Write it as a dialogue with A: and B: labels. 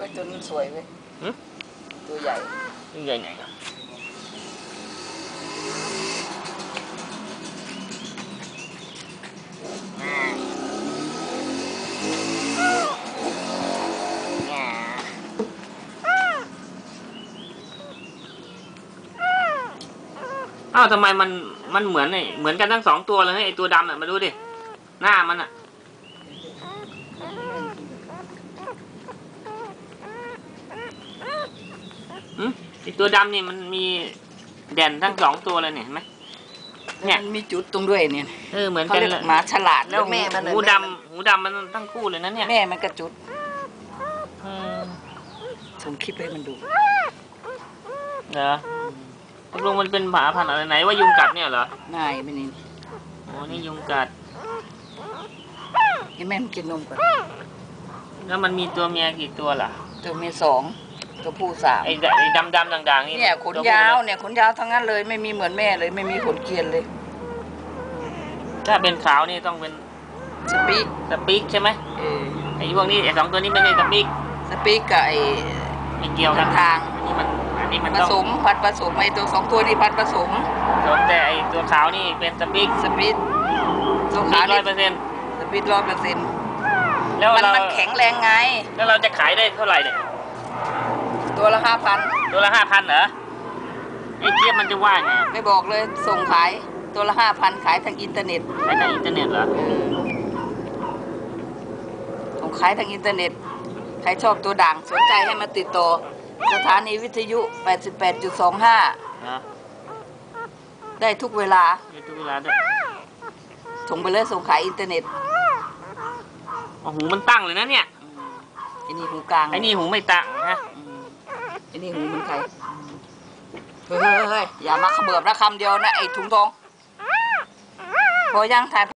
A: อ้ตัวนี้สวยเว้ย
B: หึ
A: ตัวใหญ่
B: ยิ่งใหญ่ไหนครับอ้าวทำไมมันมันเหมือนไอ้เหมือนกันทั้งสองตัวเลยไอ้ตัวดำอะมาดูดิหน้ามันอะ อืมไอตัวดำนี่มันมีเด่นทั้งสองตัวเลยเนี่ยเห็นไหม เนี่ย
A: มันมีจุดตรงด้วยเนี่ย
B: เออเหมือน
A: เขา
B: กัน
A: เรียก
B: เลย
A: หมาฉลาด
B: แล้ว
A: แม่มัน
B: หู
A: เลย
B: ดำหูดำมันทั้งคู่เลยนะเนี่ย
A: แม่มันกระจุด
B: อืม
A: ส่งคลิปให้มันดู
B: เหรอตกลงมันเป็นหมาพันธุ์อะไรไหนว่ายุงกัดเนี่ยเหรอนา
A: ยมันนี่
B: โอ้นี่ยุงกัด
A: ให้แม่มันกินนมก่อน
B: แล้วมันมีตัวเมียกี่ตัวล่ะ
A: ตัวเมียสอง ตัวผู้สาม
B: ไอ้ดไอ้ดำดำๆด่างๆนี่
A: เนี่ยขน
B: ตัวผู้
A: ยาว
B: เลย
A: เนี่ยขนยาวทั้งนั้นเลยไม่มีเหมือนแม่เลยไม่มีขนเกรียนเลย
B: ถ้าเป็นขาวนี่ต้องเป็น
A: สปีก
B: สปีกใช่ไหม
A: เออ
B: ไอ้พวกนี้ไอ้สองตัวนี้ไม่ใช่สปีก
A: สปีกกับไอ้
B: ไม่เกี่ยวกัน
A: ทาง
B: อันนี้มันอันนี้มัน
A: ผ
B: ต้อง
A: สมพัดผสมไอ้ตัวสองตัวนี้พัดผสม
B: สมแต่ไอ้ตัวขาวนี่เป็นสปีก
A: สปีดตัว
B: มี
A: ขา
B: ร้
A: นี่
B: อยเปอร์เซ็นต์
A: สปีดร้อยเปอร์เซ็นต์
B: แล้ว
A: มัน
B: เรา
A: มันแข็งแรงไง
B: แล้วเราจะขายได้เท่าไหร่เนี่ย
A: ตัวละห้าพัน
B: ตัวละห้าพันเหรอไอ้เจี๊ยบมันจะว่าไง
A: ไม่บอกเลยส่งขายตัวละห้าพันขายทางอินเทอร์เน็ต
B: ขายทางอินเทอร์เน็ตเหรอ
A: เออส่งขายทางอินเทอร์เน็ต ใครชอบตัวด่างสนใจให้มาติดต่อสถานีวิทยุ 88.25
B: เหรอ
A: ได้ทุกเวลา
B: มีทุกเวลาด้วย
A: ส่งไปเลยส่งขายอินเทอร์เน็ต
B: โอ้โหมันตั้งเลยนะเนี่ย
A: อันนี้หูกลาง
B: ไอ้นี่หูไม่ตั้งฮะ
A: อืมอันนี้หูมันใครเฮ้ยเฮ้ยอย่ามาเขมือบนะคำเดียวนะไอ้ถุงทองพอยังถ่าย